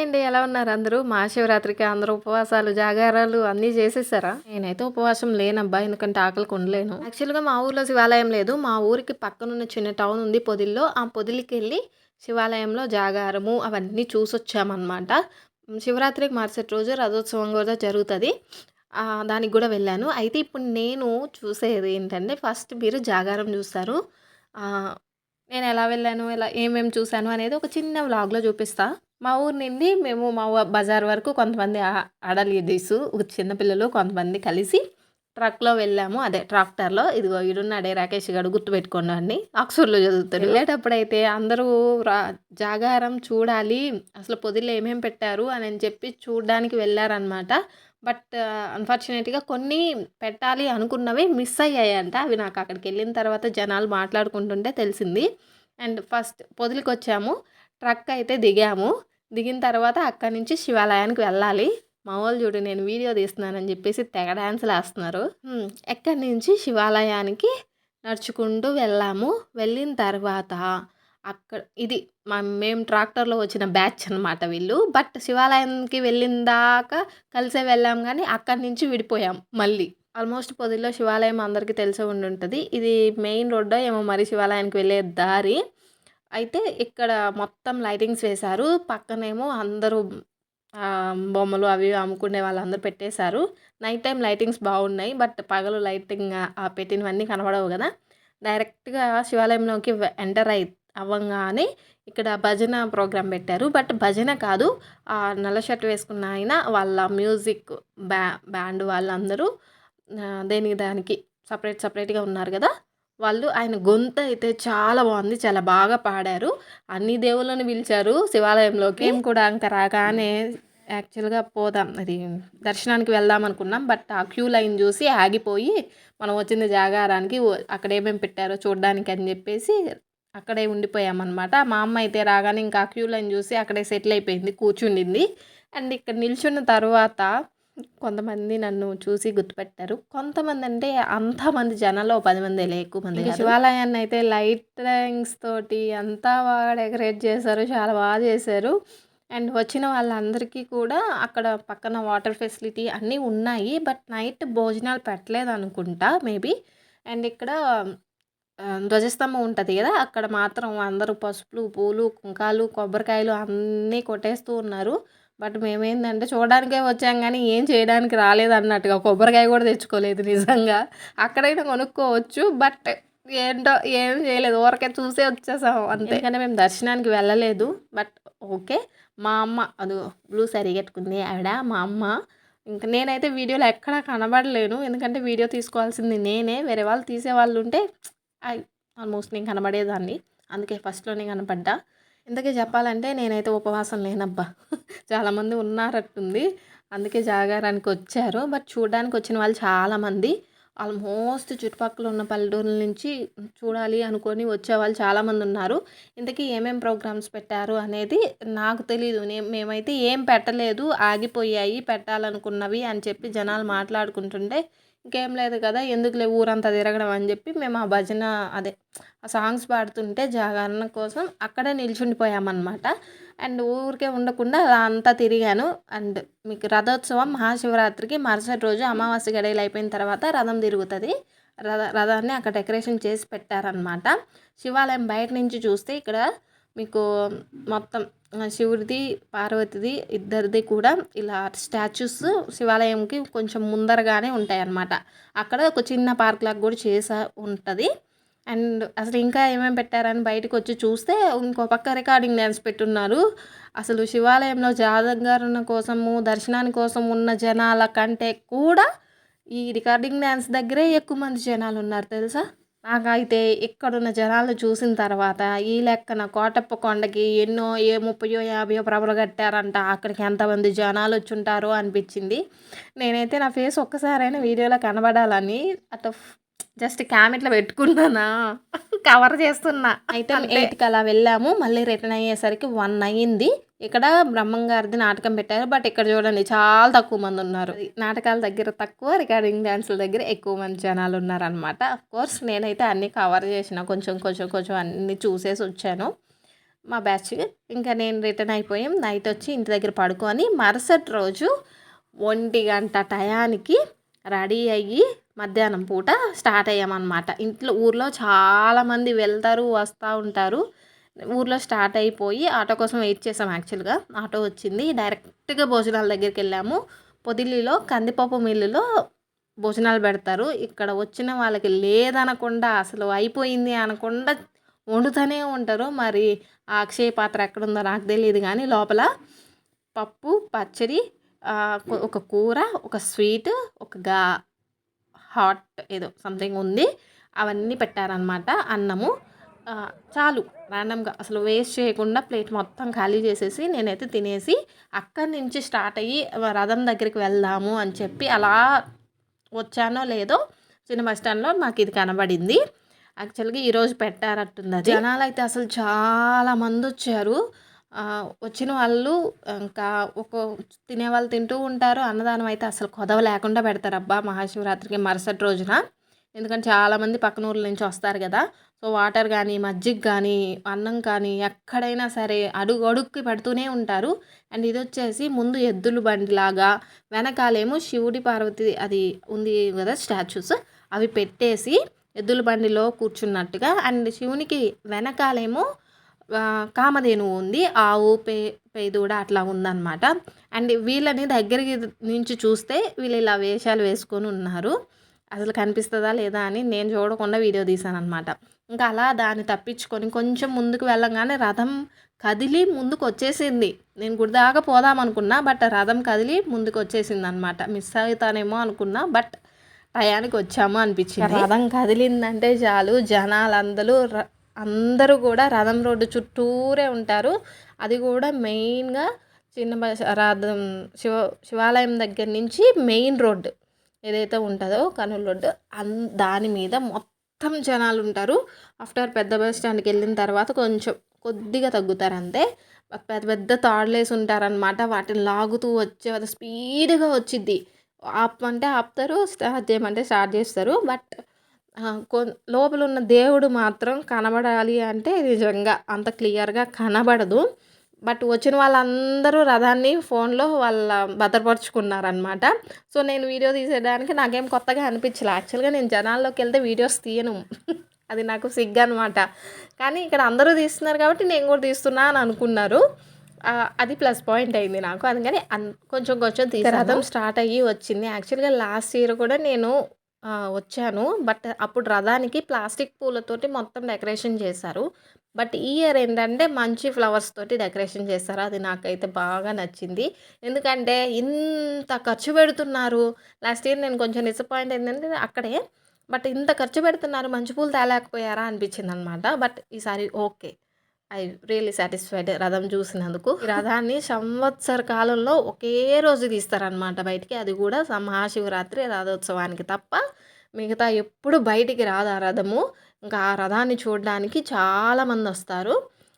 Hi అండి ఎలా ఉన్నారు అందరూ? మహాశివరాత్రికి అందరూ ఉపవాసాలు జాగారాలు అన్నీ చేసేసారా? నేనైతే ఉపవాసం లేనబ్బా ఎందుకంటే ఆకలికి ఉండలేను యాక్చువల్గా మా ఊర్లో శివాలయం లేదు. మా ఊరికి పక్కనున్న చిన్న టౌన్ ఉంది పొదిల్లో. ఆ పొదిలికి వెళ్ళి శివాలయంలో జాగారము అవన్నీ చూసొచ్చామన్నమాట. శివరాత్రికి మరుసటి రోజు రథోత్సవం కూడా జరుగుతుంది. దానికి కూడా వెళ్ళాను. అయితే ఇప్పుడు నేను చూసేది ఏంటంటే ఫస్ట్ మీరు జాగారం చూస్తారు. నేను ఎలా వెళ్ళాను? ఎలా ఏమేమి చూశాను అనేది ఒక చిన్న వ్లాగ్లో చూపిస్తా. మా ఊరు నుండి మేము మా బజార్ వరకు కొంతమంది ఆ- ఆడ చిన్నపిల్లలు కొంతమంది కలిసి ట్రక్లో వెళ్ళాము. అదే ట్రాక్టర్లో. ఇదిగో ఈడున్నాడే రాకేష్ గారు గుర్తుపెట్టుకోండి అండి ఆక్స్ఫర్డ్లో చదువుతాడు. వెళ్ళేటప్పుడైతే అందరూ రా జాగారం చూడాలి. అసలు పొదిలో ఏమేమి పెట్టారు అని అని చెప్పి చూడడానికి వెళ్ళారనమాట బట్ అన్ఫార్చునేట్గా కొన్ని పెట్టాలి అనుకున్నవి మిస్ అయ్యాయంట. అవి నాకు అక్కడికి వెళ్ళిన తర్వాత జనాలు మాట్లాడుకుంటుంటే తెలిసింది. అండ్ ఫస్ట్ పొదిలికి వచ్చాము ట్రక్ అయితే దిగాము. దిగిన తర్వాత అక్కడి నుంచి శివాలయానికి వెళ్ళాలి. మా వాళ్ళు చూడు నేను వీడియో తీస్తున్నానని చెప్పేసి తెగ డ్యాన్సులు వేస్తున్నారు ఎక్కడి నుంచి? శివాలయానికి నడుచుకుంటూ వెళ్ళాము. వెళ్ళిన తర్వాత అక్కడ ఇది మా మేము ట్రాక్టర్లో వచ్చిన బ్యాచ్ అనమాట వీళ్ళు. బట్ శివాలయానికి వెళ్ళిన దాకా కలిసే వెళ్ళాం కానీ అక్కడి నుంచి విడిపోయాం మళ్ళీ. ఆల్మోస్ట్ పొదిలో శివాలయం అందరికీ తెలిసే ఉండి ఉంటుంది ఇది మెయిన్ రోడ్డో ఏమో మరి శివాలయానికి వెళ్ళే దారి. అయితే ఇక్కడ మొత్తం లైటింగ్స్ వేశారు. పక్కనేమో అందరూ బొమ్మలు అవి అమ్ముకునే వాళ్ళందరూ పెట్టేశారు. నైట్ టైం లైటింగ్స్ బాగున్నాయి. బట్ పగలు లైటింగ్ ఆ పెట్టినవన్నీ కనబడవు కదా. డైరెక్ట్గా శివాలయంలోకి ఎంటర్ అయి అవ్వంగానే ఇక్కడ భజన ప్రోగ్రాం పెట్టారు. బట్ భజన కాదు. ఆ నల్ల షర్ట్ వేసుకున్న ఆయన వాళ్ళ మ్యూజిక్ బ్యా బ్యాండ్ వాళ్ళందరూ దేనికి దానికి సపరేట్ సపరేట్గా ఉన్నారు కదా. వాళ్ళు ఆయన గొంతు అయితే చాలా బాగుంది చాలా బాగా పాడారు. అన్ని దేవుళ్ళని పిలిచారు. శివాలయంలోకి మేము కూడా ఇంకా రాగానే యాక్చువల్గా పోదాం. అది దర్శనానికి వెళ్దాం అనుకున్నాం. బట్ ఆ క్యూ లైన్ చూసి ఆగిపోయి మనం వచ్చింది జాగారానికి అక్కడ ఏమేమి పెట్టారో చూడడానికి అని చెప్పేసి అక్కడే ఉండిపోయామన్నమాట. మా అమ్మ అయితే రాగానే ఇంకా క్యూ లైన్ చూసి అక్కడే సెటిల్ అయిపోయింది కూర్చుండింది. అండ్ ఇక్కడ నిల్చున్న తర్వాత కొంతమంది నన్ను చూసి గుర్తుపెట్టారు. కొంతమంది అంటే అంతమంది జనాల్లో ఓ పది మంది ఎక్కువ మంది. శివాలయాన్ని అయితే లైటింగ్స్ తోటి అంతా బాగా డెకరేట్ చేశారు చాలా బాగా చేశారు. అండ్ వచ్చిన వాళ్ళందరికీ కూడా అక్కడ పక్కన వాటర్ ఫెసిలిటీ అన్నీ ఉన్నాయి. బట్ నైట్ భోజనాలు పెట్టలేదు అనుకుంటా మేబీ. అండ్ ఇక్కడ ధ్వజస్తంభం ఉంటుంది కదా అక్కడ మాత్రం అందరూ పసుపులు పూలు కుంకాలు కొబ్బరికాయలు అన్నీ కొట్టేస్తూ ఉన్నారు. బట్ మేమేందంటే చూడడానికే వచ్చాం కానీ ఏం చేయడానికి రాలేదు అన్నట్టుగా. కొబ్బరికాయ కూడా తెచ్చుకోలేదు నిజంగా. అక్కడైనా కొనుక్కోవచ్చు బట్ ఏంటో ఏం చేయలేదు. ఊరకే చూసే వచ్చేసాం అంతే. కానీ మేము దర్శనానికి వెళ్ళలేదు. బట్ ఓకే మా అమ్మ అది బ్లూ సారీ కట్టుకుంది ఆవిడ మా అమ్మ. ఇంకా నేనైతే వీడియోలో ఎక్కడా కనబడలేను. ఎందుకంటే వీడియో తీసుకోవాల్సింది నేనే. వేరే వాళ్ళు తీసే వాళ్ళు ఉంటే ఆల్మోస్ట్ నేను కనబడేదాన్ని. అందుకే ఫస్ట్లోనే కనపడ్డా. ఇంతకీ చెప్పాలంటే నేనైతే ఉపవాసం లేనబ్బా. చాలామంది ఉన్నారట్టుంది. అందుకే జాగారానికి వచ్చారు. బట్ చూడడానికి వచ్చిన వాళ్ళు చాలామంది ఆల్మోస్ట్ చుట్టుపక్కల ఉన్న పల్లెటూరుల నుంచి చూడాలి అనుకొని వచ్చే వాళ్ళు చాలామంది ఉన్నారు. ఇంతకీ ఏమేం ప్రోగ్రామ్స్ పెట్టారు అనేది నాకు తెలీదు. నేను మేమైతే ఏం పెట్టలేదు. ఆగిపోయాయి. పెట్టాలనుకున్నవి అని చెప్పి జనాలు మాట్లాడుకుంటుంటే ఇంకేం లేదు కదా ఎందుకులే ఊరంతా తిరగడం అని చెప్పి మేము ఆ భజన అదే ఆ సాంగ్స్ పాడుతుంటే జాగరణ కోసం అక్కడే నిల్చుండిపోయామన్నమాట. అండ్ ఊరికే ఉండకుండా అలా అంతా తిరిగాను. అండ్ మీకు రథోత్సవం మహాశివరాత్రికి మరుసటి రోజు అమావాస్య గడియలు అయిపోయిన తర్వాత రథం తిరుగుతుంది. రథ రథాన్ని అక్కడ డెకరేషన్ చేసి పెట్టారనమాట శివాలయం బయట నుంచి చూస్తే ఇక్కడ మీకు మొత్తం శివుడిది పార్వతిది ఇద్దరిది కూడా ఇలా స్టాచ్యూస్ శివాలయంకి కొంచెం ముందరగానే ఉంటాయి అన్నమాట అక్కడ ఒక చిన్న పార్క్ లాగా కూడా చేసా ఉంటుంది. అండ్ అసలు ఇంకా ఏమేమి పెట్టారని బయటకు వచ్చి చూస్తే ఇంకో పక్క రికార్డింగ్ డ్యాన్స్ పెట్టున్నారు. అసలు శివాలయంలో జాగరణ కోసము దర్శనాని కోసం ఉన్న జనాల కంటే కూడా ఈ రికార్డింగ్ డ్యాన్స్ దగ్గరే ఎక్కువ మంది జనాలు ఉన్నారు తెలుసా? నాకైతే ఇక్కడున్న జనాలను చూసిన తర్వాత ఈ లెక్కన కోటప్ప కొండకి ఎన్నో ఏ ముప్పయో యాభయో ప్రభలు కట్టారంట. అక్కడికి ఎంతమంది జనాలు వచ్చి ఉంటారో అనిపించింది. నేనైతే నా ఫేస్ ఒక్కసారైనా వీడియోలో కనబడాలని అట్లా జస్ట్ క్యామెట్లో పెట్టుకున్నానా? కవర్ చేస్తున్నా. అయితే ఎయిట్కి అలా వెళ్ళాము. మళ్ళీ రిటర్న్ అయ్యేసరికి వన్ అయ్యింది. ఇక్కడ బ్రహ్మంగారిది నాటకం పెట్టారు. బట్ ఇక్కడ చూడండి చాలా తక్కువ మంది ఉన్నారు. నాటకాల దగ్గర తక్కువ రికార్డింగ్ డ్యాన్సుల దగ్గర ఎక్కువ మంది జనాలు ఉన్నారనమాట కోర్స్ నేనైతే అన్నీ కవర్ చేసిన కొంచెం కొంచెం కొంచెం అన్నీ చూసేసి వచ్చాను. మా బ్యాచ్ ఇంకా నేను రిటర్న్ అయిపోయాం నైట్ వచ్చి ఇంటి దగ్గర పడుకొని మరుసటి రోజు ఒంటి గంట టయానికి రెడీ అయ్యి మధ్యాహ్నం పూట స్టార్ట్ అయ్యామన్నమాట. ఇంట్లో ఊర్లో చాలామంది వెళ్తారు వస్తూ ఉంటారు. ఊర్లో స్టార్ట్ అయిపోయి ఆటో కోసం వెయిట్ చేసాం యాక్చువల్గా. ఆటో వచ్చింది. డైరెక్ట్గా భోజనాల దగ్గరికి వెళ్ళాము పొదిలిలో కందిపప్పు మిల్లులో భోజనాలు పెడతారు. ఇక్కడ వచ్చిన వాళ్ళకి లేదనకుండా అసలు అయిపోయింది అనకుండా వండుతూనే ఉంటారు. మరి ఆ అక్షయ పాత్ర ఎక్కడుందో నాకు తెలియదు కానీ లోపల పప్పు పచ్చడి ఒక కూర ఒక స్వీట్ ఒక గా హాట్ ఏదో సంథింగ్ ఉంది. అవన్నీ పెట్టారనమాట అన్నము. చాలు ర్యాండమ్గా అసలు వేస్ట్ చేయకుండా ప్లేట్ మొత్తం ఖాళీ చేసేసి నేనైతే తినేసి అక్కడి నుంచి స్టార్ట్ అయ్యి రథం దగ్గరికి వెళ్దాము అని చెప్పి అలా వచ్చానో లేదో చిన్న బస్ స్టాండ్లో మాకు ఇది కనబడింది. యాక్చువల్గా ఈరోజు పెట్టారట్టుంది జనాలు అయితే అసలు చాలా మంది వచ్చారు. వచ్చిన వాళ్ళు ఇంకా ఒక తినే వాళ్ళు తింటూ ఉంటారు. అన్నదానం అయితే అసలు కొదవ లేకుండా పెడతారు. అబ్బా మహాశివరాత్రికి మరుసటి రోజున. ఎందుకంటే చాలామంది పక్కన ఊర్ల నుంచి వస్తారు కదా. సో వాటర్ కానీ మజ్జిగ కానీ అన్నం కానీ ఎక్కడైనా సరే అడుగు అడుక్కి పెడుతూనే ఉంటారు. అండ్ ఇది వచ్చేసి ముందు ఎద్దుల బండిలాగా వెనకాలేమో శివుడి పార్వతి అది ఉంది కదా స్టాచ్యూస్ అవి పెట్టేసి ఎద్దుల బండిలో కూర్చున్నట్టుగా అండ్ శివునికి వెనకాలేమో కామధేనువు ఉంది ఆవు పే పేదూడ అట్లా ఉందన్నమాట. అండ్ వీళ్ళని దగ్గరికి నుంచి చూస్తే వీళ్ళు ఇలా వేషాలు వేసుకొని ఉన్నారు. అసలు కనిపిస్తుందా లేదా అని నేను చూడకుండా వీడియో తీశాను అనమాట ఇంకా అలా దాన్ని తప్పించుకొని కొంచెం ముందుకు వెళ్ళంగానే రథం కదిలి ముందుకు వచ్చేసింది నేను గుడిదాకా పోదాం అనుకున్నా బట్ రథం కదిలి ముందుకు వచ్చేసింది అనమాట మిస్ అవుతానేమో అనుకున్నా బట్ టయానికి వచ్చాము అనిపించింది. రథం కదిలిందంటే చాలు. జనాలందరూ అందరూ కూడా రథం రోడ్డు చుట్టూరే ఉంటారు. అది కూడా మెయిన్గా చిన్న రథం శివ శివాలయం దగ్గర నుంచి మెయిన్ రోడ్డు ఏదైతే ఉంటుందో కనుల రోడ్డు అన్ దాని మీద మొత్తం మొత్తం జనాలు ఉంటారు ఆఫ్టర్ పెద్ద బస్ స్టాండ్కి వెళ్ళిన తర్వాత కొంచెం కొద్దిగా తగ్గుతారు అంతే. పెద్ద పెద్ద తాడులేసి ఉంటారనమాట వాటిని లాగుతూ వచ్చే స్పీడ్గా వచ్చిద్ది. ఆపమంటే ఆపుతారు స్టార్ట్ చేయమంటే స్టార్ట్ చేస్తారు. బట్ కొ లోపల ఉన్న దేవుడు మాత్రం కనబడాలి అంటే నిజంగా అంత క్లియర్గా కనబడదు. బట్ వచ్చిన వాళ్ళందరూ రథాన్ని ఫోన్లో వాళ్ళ భద్రపరుచుకున్నారనమాట సో నేను వీడియో తీసేయడానికి నాకేం కొత్తగా అనిపించలే. యాక్చువల్గా నేను జనాల్లోకి వెళ్తే వీడియోస్ తీయను. అది నాకు సిగ్గు అనమాట కానీ ఇక్కడ అందరూ తీస్తున్నారు కాబట్టి నేను కూడా తీస్తున్నా అని అనుకున్నారు. అది ప్లస్ పాయింట్ అయింది నాకు. అందుకని కొంచెం కొంచెం తీసి రథం స్టార్ట్ అయ్యి వచ్చింది. యాక్చువల్గా లాస్ట్ ఇయర్ కూడా నేను వచ్చాను. బట్ అప్పుడు రథానికి ప్లాస్టిక్ పూలతోటి మొత్తం డెకరేషన్ చేశారు. బట్ ఈ ఇయర్ ఏంటంటే మంచి ఫ్లవర్స్ తోటి డెకరేషన్ చేస్తారు అది నాకైతే బాగా నచ్చింది. ఎందుకంటే ఇంత ఖర్చు పెడుతున్నారు. లాస్ట్ ఇయర్ నేను కొంచెం డిసప్పాయింట్ ఏంటంటే అక్కడే. బట్ ఇంత ఖర్చు పెడుతున్నారు మంచి పూలు తేలేకపోయారా అనిపించింది అనమాట బట్ ఈసారి ఓకే. ఐ రియలీ సాటిస్ఫైడ్ రథం చూసినందుకు. ఈ రథాన్ని సంవత్సర కాలంలో ఒకే రోజు తీస్తారనమాట బయటికి. అది కూడా మహాశివరాత్రి రథోత్సవానికి తప్ప మిగతా ఎప్పుడు బయటికి రాదు ఆ రథము. ఇంకా ఆ రథాన్ని చూడడానికి చాలామంది వస్తారు.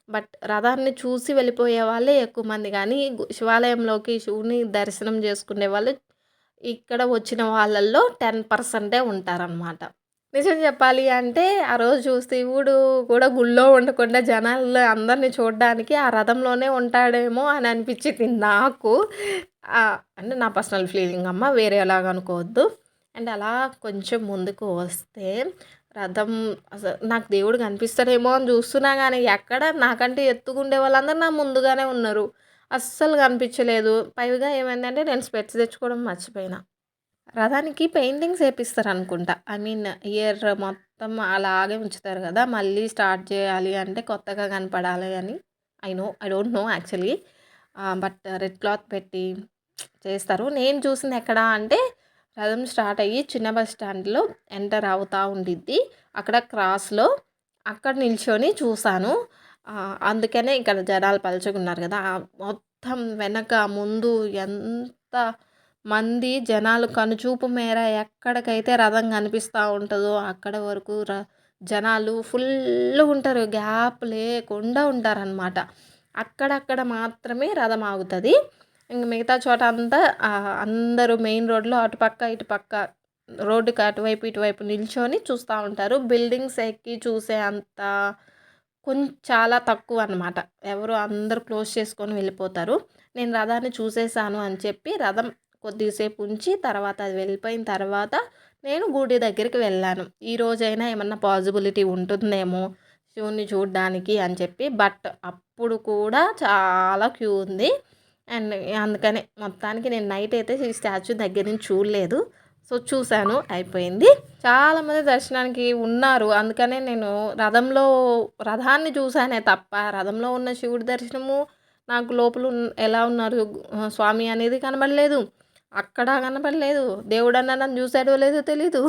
బట్ రథాన్ని చూసి వెళ్ళిపోయే వాళ్ళే ఎక్కువ మంది. కానీ శివాలయంలోకి శివుని దర్శనం చేసుకునే వాళ్ళు ఇక్కడ వచ్చిన వాళ్ళల్లో టెన్ పర్సెంటే ఉంటారనమాట నిజం చెప్పాలి అంటే ఆ రోజు శివుడు కూడా గుళ్ళో ఉండకుండా జనాల్లో అందరిని చూడడానికి ఆ రథంలోనే ఉంటాడేమో అని అనిపించింది నాకు. అంటే నా పర్సనల్ ఫీలింగ్ అమ్మ వేరే ఎలాగ అనుకోవద్దు. అండ్ అలా కొంచెం ముందుకు వస్తే రథం అసలు నాకు దేవుడు కనిపిస్తాడేమో అని చూస్తున్నా కానీ ఎక్కడ నాకంటే ఎత్తుకుండే వాళ్ళందరూ నా ముందుగానే ఉన్నారు. అస్సలు కనిపించలేదు. పైగా ఏమైందంటే నేను స్పెట్స్ తెచ్చుకోవడం మర్చిపోయినా. రథానికి పెయింటింగ్స్ వేపిస్తారు అనుకుంటా ఐ మీన్ ఇయర్ మొత్తం అలాగే ఉంచుతారు కదా మళ్ళీ స్టార్ట్ చేయాలి అంటే కొత్తగా కనపడాలి అని. I know I don't know actually but red cloth పెట్టి చేస్తారు. నేను చూసింది ఎక్కడ అంటే రథం స్టార్ట్ అయ్యి చిన్న బస్ స్టాండ్లో ఎంటర్ అవుతూ ఉండిద్ది. అక్కడ క్రాస్లో అక్కడ నిల్చొని చూశాను. అందుకనే ఇక్కడ జనాలు పలుచుకున్నారు కదా. మొత్తం వెనక ముందు ఎంత మంది జనాలు కనుచూపు మేర ఎక్కడికైతే రథం కనిపిస్తూ ఉంటుందో అక్కడ వరకు ర జనాలు ఫుల్ ఉంటారు. గ్యాప్ లేకుండా ఉంటారనమాట అక్కడక్కడ మాత్రమే రథం ఆగుతుంది. ఇంక మిగతా చోట అంతా అందరూ మెయిన్ రోడ్లో అటుపక్క ఇటుపక్క రోడ్డుకి అటువైపు ఇటువైపు నిల్చొని చూస్తూ ఉంటారు. బిల్డింగ్స్ ఎక్కి చూసే అంత కొంచెం చాలా తక్కువ అనమాట ఎవరు అందరూ క్లోజ్ చేసుకొని వెళ్ళిపోతారు. నేను రథాన్ని చూసేసాను అని చెప్పి రథం కొద్దిసేపు ఉంచి తర్వాత అది వెళ్ళిపోయిన తర్వాత నేను గుడి దగ్గరికి వెళ్ళాను. ఈ రోజైనా ఏమన్నా పాసిబిలిటీ ఉంటుందేమో శివుని చూడడానికి అని చెప్పి బట్ అప్పుడు కూడా చాలా క్యూ ఉంది. అండ్ అందుకనే మొత్తానికి నేను నైట్ అయితే ఈ స్టాచ్యూ దగ్గర నుంచి చూడలేదు. సో చూశాను అయిపోయింది. చాలామంది దర్శనానికి ఉన్నారు. అందుకనే నేను రథంలో రథాన్ని చూశానే తప్ప రథంలో ఉన్న శివుడి దర్శనము నాకు లోపల ఎలా ఉన్నారు స్వామి అనేది కనబడలేదు. అక్కడ కనబడలేదు దేవుడు అన్న నన్ను చూసాడో లేదో తెలీదు.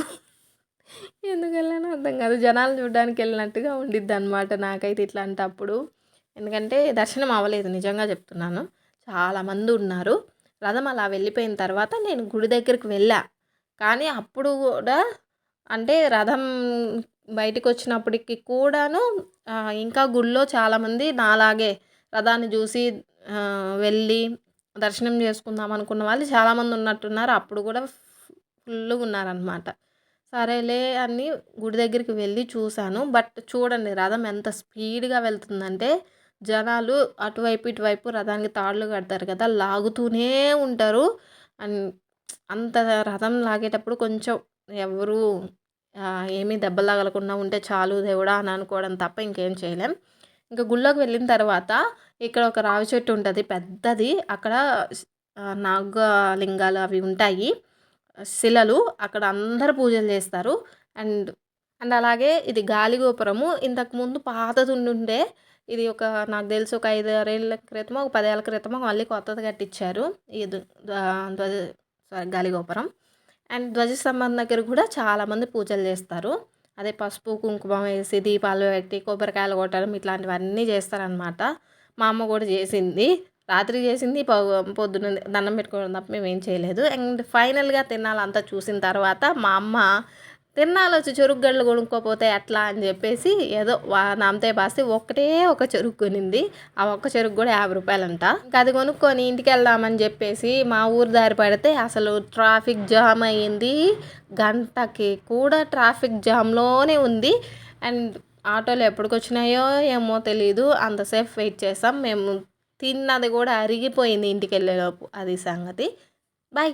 ఎందుకు వెళ్ళానో అర్థం కాదు. జనాలు చూడడానికి వెళ్ళినట్టుగా ఉండిద్ది అనమాట నాకైతే ఇట్లాంటప్పుడు. ఎందుకంటే దర్శనం అవ్వలేదు నిజంగా చెప్తున్నాను. చాలామంది ఉన్నారు. రథం అలా వెళ్ళిపోయిన తర్వాత నేను గుడి దగ్గరికి వెళ్ళా. కానీ అప్పుడు కూడా అంటే రథం బయటికి వచ్చినప్పటికి కూడాను ఇంకా గుళ్ళో చాలామంది నాలాగే రథాన్ని చూసి వెళ్ళి దర్శనం చేసుకుందాం అనుకున్న వాళ్ళు చాలామంది ఉన్నట్టున్నారు. అప్పుడు కూడా ఫుల్గా ఉన్నారనమాట సరేలే అని గుడి దగ్గరికి వెళ్ళి చూశాను. బట్ చూడండి రథం ఎంత స్పీడ్గా వెళ్తుందంటే జనాలు అటువైపు ఇటువైపు రథానికి తాళ్ళు కడతారు కదా లాగుతూనే ఉంటారు. అండ్ అంత రథం లాగేటప్పుడు కొంచెం ఎవరు ఏమీ దెబ్బలు తగలకుండా ఉంటే చాలు దేవుడా అని అనుకోవడం తప్ప ఇంకేం చేయలేం. ఇంకా గుళ్ళోకి వెళ్ళిన తర్వాత ఇక్కడ ఒక రావి చెట్టు ఉంటుంది పెద్దది. అక్కడ నాగలింగాలు అవి ఉంటాయి. శిలలు అక్కడ అందరు పూజలు చేస్తారు. అండ్ అండ్ అలాగే ఇది గాలిగోపురము ఇంతకుముందు పాతది ఉండుండే ఇది ఒక నాకు తెలిసి ఒక ఐదు ఆరేళ్ళ క్రితమో ఒక పదేళ్ళ క్రితమో మళ్ళీ కొత్తది కట్టించారు ఈ ధ్వజ సారీ గాలిగోపురం అండ్ ధ్వజస్తంభం దగ్గర కూడా చాలామంది పూజలు చేస్తారు. అదే పసుపు కుంకుమ వేసి దీపాలు పెట్టి కొబ్బరికాయలు కొట్టడం ఇట్లాంటివన్నీ చేస్తారనమాట మా అమ్మ కూడా చేసింది. రాత్రి చేసింది పొ- పొద్దున్న దండం పెట్టుకోవడం తప్ప మేము ఏం చేయలేదు. అండ్ ఫైనల్గా తినాలంతా చూసిన తర్వాత మా అమ్మ తినాలొచ్చి వచ్చి చెరుకు కొనుక్కోపోతే ఎట్లా? అని చెప్పేసి ఏదో వా నామతే పాస్తే ఒక్కటే ఒక చెరుకు కొనింది. ఆ ఒక్క చెరుకు కూడా యాభై రూపాయలంట. ఇంకా అది కొనుక్కొని ఇంటికి వెళ్దామని చెప్పేసి మా ఊరు దారి పడితే అసలు ట్రాఫిక్ జామ్ అయ్యింది. గంటకి కూడా ట్రాఫిక్ జామ్లోనే ఉంది. అండ్ ఆటోలు ఎప్పటికి వచ్చినాయో ఏమో తెలీదు. అంతసేపు వెయిట్ చేసాం. మేము తిన్నది కూడా అరిగిపోయింది ఇంటికి వెళ్ళేలోపు అది సంగతి. బాయ్.